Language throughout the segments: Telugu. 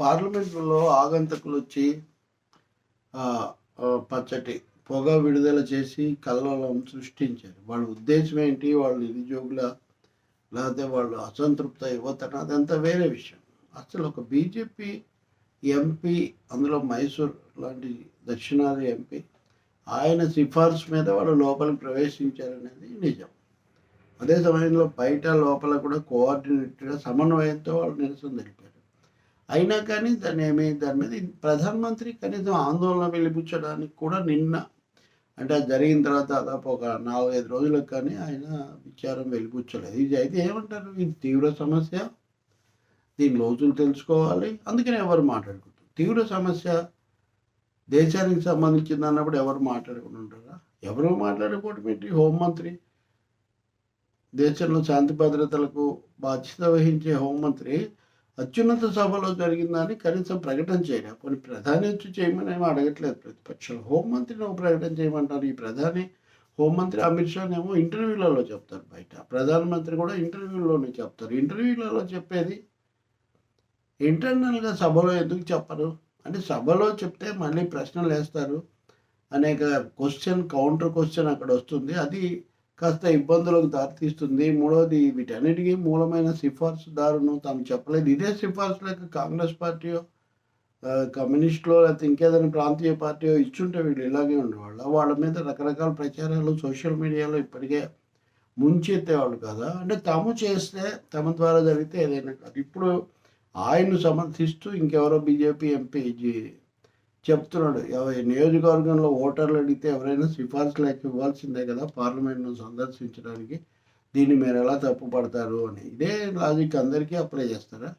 పార్లమెంట్లో ఆగంతకులు వచ్చి పచ్చటి పొగ విడుదల చేసి కల్లోలం సృష్టించారు. వాళ్ళ ఉద్దేశం ఏంటి? వాళ్ళు నిరుద్యోగుల లేకపోతే వాళ్ళు అసంతృప్త యువతన అదంతా వేరే విషయం. అసలు ఒక బీజేపీ ఎంపీ అందులో మైసూర్ లాంటి దక్షిణాది ఎంపీ ఆయన సిఫార్సు మీద వాళ్ళు లోపలికి ప్రవేశించారనేది నిజం. అదే సమయంలో బయట లోపల కూడా కోఆర్డినేటెడ్గా సమన్వయంతో వాళ్ళు నిరసన తెలిపారు. అయినా కానీ దాన్ని ఏమి దాని మీద ప్రధానమంత్రి కనీసం ఆందోళన వెలిపించడానికి కూడా నిన్న అంటే అది జరిగిన తర్వాత దాదాపు ఒక నాలుగైదు రోజులకు కానీ ఆయన విచారం వెలిపుచ్చలేదు ఇది అయితే ఏమంటారు? ఇది తీవ్ర సమస్య. దీని లోతులు తెలుసుకోవాలి. అందుకని ఎవరు మాట్లాడుకుంటారు? తీవ్ర సమస్య దేశానికి సంబంధించింది అన్నప్పుడు ఎవరు మాట్లాడకుండా ఉంటారా? ఎవరు మాట్లాడుకోవటం ఏంటి? హోంమంత్రి దేశంలో శాంతి భద్రతలకు బాధ్యత వహించే హోంమంత్రి అత్యున్నత సభలో జరిగిందని కనీసం ప్రకటన చేయడం కొన్ని ప్రధాని వచ్చి చేయమని ఏమో అడగట్లేదు. ప్రతిపక్షాలు హోంమంత్రిని ఒక ప్రకటన చేయమంటారు. ఈ ప్రధాని హోంమంత్రి అమిత్ షా ఏమో ఇంటర్వ్యూలలో చెప్తారు బయట. ప్రధానమంత్రి కూడా ఇంటర్వ్యూలోనే చెప్తారు. ఇంటర్వ్యూలలో చెప్పేది ఇంటర్నల్గా సభలో ఎందుకు చెప్పరు? అంటే సభలో చెప్తే మళ్ళీ ప్రశ్నలు వేస్తారు. అనేక క్వశ్చన్ కౌంటర్ క్వశ్చన్ అక్కడ వస్తుంది. అది కాస్త ఇబ్బందులకు దారితీస్తుంది. మూడవది వీటన్నిటికీ మూలమైన సిఫార్సుదారును తాము చెప్పలేదు. ఇదే సిఫార్సులకు కాంగ్రెస్ పార్టీయో కమ్యూనిస్టులో లేకపోతే ఇంకేదైనా ప్రాంతీయ పార్టీయో ఇచ్చుంటే వీళ్ళు ఇలాగే ఉండేవాళ్ళు. వాళ్ళ మీద రకరకాల ప్రచారాలు సోషల్ మీడియాలో ఇప్పటికే ముంచెత్తేవాళ్ళు కదా? అంటే తాము చేస్తే తమ ద్వారా జరిగితే ఏదైనా కాదు. ఇప్పుడు ఆయన్ను సమర్థిస్తూ ఇంకెవరో బీజేపీ ఎంపీ చెప్తున్నాడు. నియోజకవర్గంలో ఓటర్లు అడిగితే ఎవరైనా సిఫార్సు లేక ఇవ్వాల్సిందే కదా పార్లమెంట్ను సందర్శించడానికి. దీన్ని మీరు ఎలా తప్పుపడతారు అని. ఇదే లాజిక్ అందరికీ అప్లై చేస్తారా?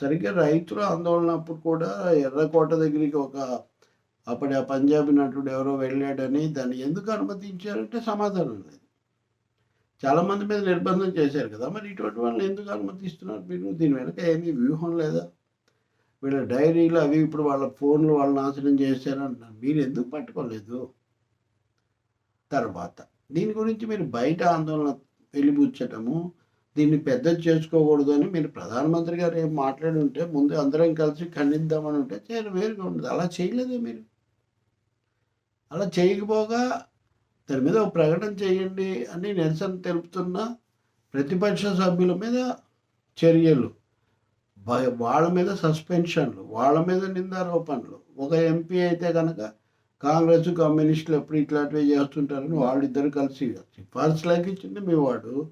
సరిగ్గా రైతుల ఆందోళన అప్పుడు కూడా ఎర్రకోట దగ్గరికి ఒక అప్పటి ఆ పంజాబీ నటుడు ఎవరో వెళ్ళాడని దాన్ని ఎందుకు అనుమతించారంటే సమాధానం లేదు. చాలామంది మీద నిర్బంధం చేశారు కదా. మరి ఇటువంటి వాళ్ళని ఎందుకు అనుమతిస్తున్నారు మీరు? దీని వెనక ఏమీ వ్యూహం లేదా? వీళ్ళ డైరీలు అవి ఇప్పుడు వాళ్ళ ఫోన్లు వాళ్ళు నాశనం చేశారంటున్నారు మీరు ఎందుకు పట్టుకోలేదు? తర్వాత దీని గురించి మీరు బయట ఆందోళన వెలిబుచ్చటము దీన్ని పెద్ద చేసుకోకూడదు అని మీరు ప్రధానమంత్రి గారు ఏం మాట్లాడి ఉంటే ముందు అందరం కలిసి ఖండిద్దామని ఉంటే చాలా వేరుగా ఉండదు. అలా చేయలేదే మీరు. అలా చేయకపోగా దాని మీద ఒక ప్రకటన చేయండి అని నిరసన తెలుపుతున్న ప్రతిపక్ష సభ్యుల మీద చర్యలు. వాళ్ళ మీద సస్పెన్షన్లు వాళ్ళ మీద నిందారోపణలు. ఒక ఎంపీ అయితే కనుక కాంగ్రెస్ కమ్యూనిస్టులు ఎప్పుడు ఇట్లాంటివి చేస్తుంటారని వాళ్ళిద్దరు కలిసి సిఫార్సు లేకిచ్చింది మీ వాడు.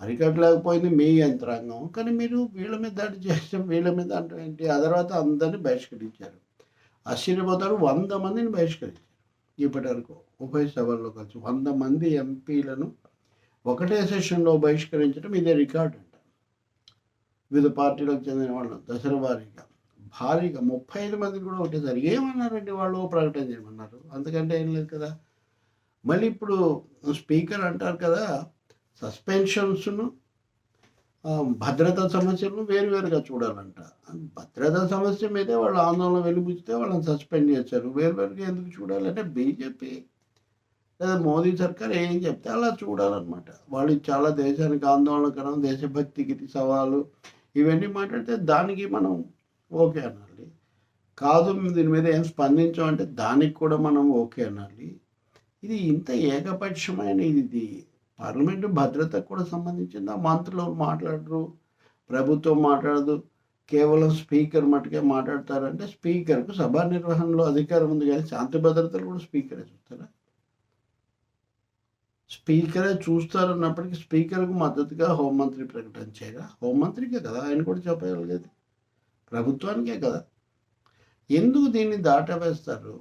అరికట్టలేకపోయింది మీ యంత్రాంగం. కానీ మీరు వీళ్ళ మీద దాడి చేస్తే వీళ్ళ మీద అంటే ఏంటి? ఆ తర్వాత అందరినీ బహిష్కరించారు. ఆశ్చర్యపోతారు వంద మందిని బహిష్కరించారు. ఇప్పటి వరకు ఉభయ సభల్లో కలిసి వంద మంది ఎంపీలను ఒకటే సెషన్లో బహిష్కరించడం ఇదే రికార్డు. వివిధ పార్టీలకు చెందిన వాళ్ళు దసరా వారీగా. భారీగా ముప్పై ఐదు మందిని కూడా ఒకటేసారి ఏమన్నారండి వాళ్ళు? ప్రకటన చేయమన్నారు. అంతకంటే ఏం లేదు కదా. మళ్ళీ ఇప్పుడు స్పీకర్ అంటారు కదా సస్పెన్షన్స్ను భద్రతా సమస్యలను వేరువేరుగా చూడాలంట. భద్రతా సమస్య మీదే వాళ్ళు ఆందోళన వెలిపిస్తే వాళ్ళని సస్పెండ్ చేశారు వేరువేరుగా ఎందుకు చూడాలంటే బీజేపీ లేదా మోదీ సర్కార్ ఏం చెప్తే అలా చూడాలన్నమాట. వాళ్ళు చాలా దేశానికి ఆందోళనకరం దేశభక్తికి సవాలు ఇవన్నీ మాట్లాడితే దానికి మనం ఓకే అనాలి. కాదు దీని మీద ఏం స్పందించాం అంటే దానికి కూడా మనం ఓకే అనాలి. ఇది ఇంత ఏకపక్షమైన ఇది పార్లమెంటు భద్రతకు కూడా సంబంధించింది? ఆ మంత్రులు మాట్లాడరు? ప్రభుత్వం మాట్లాడదు. కేవలం స్పీకర్ మటుకే మాట్లాడతారంటే స్పీకర్కు సభా నిర్వహణలో అధికారం ఉంది కానీ శాంతి భద్రతలు కూడా స్పీకరే చూస్తారా? స్పీకరే చూస్తారన్నప్పటికీ స్పీకర్కు మద్దతుగా హోంమంత్రి ప్రకటన చేయగా హోంమంత్రికే కదా? ఆయన కూడా చెప్పగలిగేది. ప్రభుత్వానికే కదా? ఎందుకు దీన్ని దాటవేస్తారు?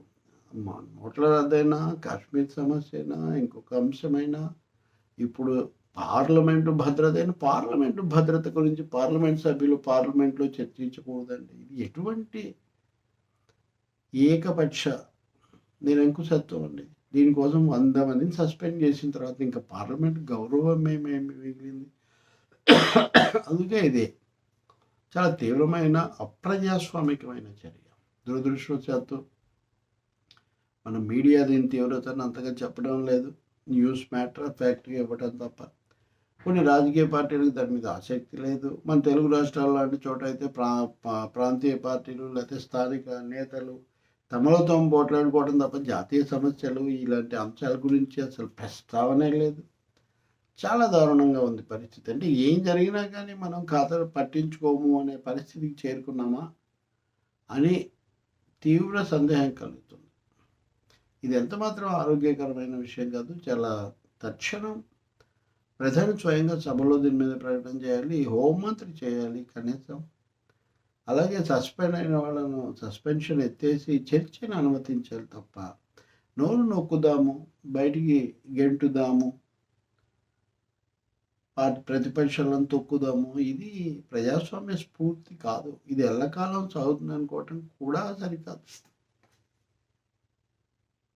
నోట్ల రద్దయినా కాశ్మీర్ సమస్య అయినా ఇంకొక అంశమైనా ఇప్పుడు పార్లమెంటు భద్రత అయినా పార్లమెంటు భద్రత గురించి పార్లమెంట్ సభ్యులు పార్లమెంట్లో చర్చించకూడదండి. ఇది ఎటువంటి ఏకపక్ష? నిరంకుశత్వం అండి. దీనికోసం వంద మందిని సస్పెండ్ చేసిన తర్వాత ఇంకా పార్లమెంట్ గౌరవం ఏమేమి మిగిలింది. అందుకే ఇదే. చాలా తీవ్రమైన అప్రజాస్వామికమైన చర్య. దురదృష్టవశాత్తు మన మీడియా దీని తీవ్రతను అంతగా చెప్పడం లేదు. న్యూస్ మ్యాటర్ ఫ్యాక్టరీ ఇవ్వడం తప్ప. కొన్ని రాజకీయ పార్టీలకు దాని మీద ఆసక్తి లేదు. మన తెలుగు రాష్ట్రాల లాంటి చోట అయితే ప్రా ప్రాంతీయ పార్టీలు లేకపోతే స్థానిక నేతలు తమలో తాము పోట్లాడుకోవడం తప్ప జాతీయ సమస్యలు ఇలాంటి అంశాల గురించి అసలు ప్రస్తావనే లేదు. చాలా దారుణంగా ఉంది పరిస్థితి. అంటే ఏం జరిగినా కానీ మనం ఖాతాలు పట్టించుకోము అనే పరిస్థితికి చేరుకున్నామా అని తీవ్ర సందేహం కలుగుతుంది. ఇది ఎంత మాత్రం ఆరోగ్యకరమైన విషయం కాదు చాలా తక్షణం ప్రధాని స్వయంగా సభలో దీని మీద ప్రకటన చేయాలి హోంమంత్రి చేయాలి కనీసం. అలాగే సస్పెండ్ అయిన వాళ్ళను సస్పెన్షన్ ఎత్తేసి చర్చను అనుమతించాలి తప్ప నోరు నొక్కుదాము బయటికి గెంటుదాము పార్టీ ప్రతిపక్షాలను తొక్కుదాము ఇది ప్రజాస్వామ్య స్ఫూర్తి కాదు. ఇది ఎల్లకాలం సాగుతుంది అనుకోవటం కూడా సరికాదు.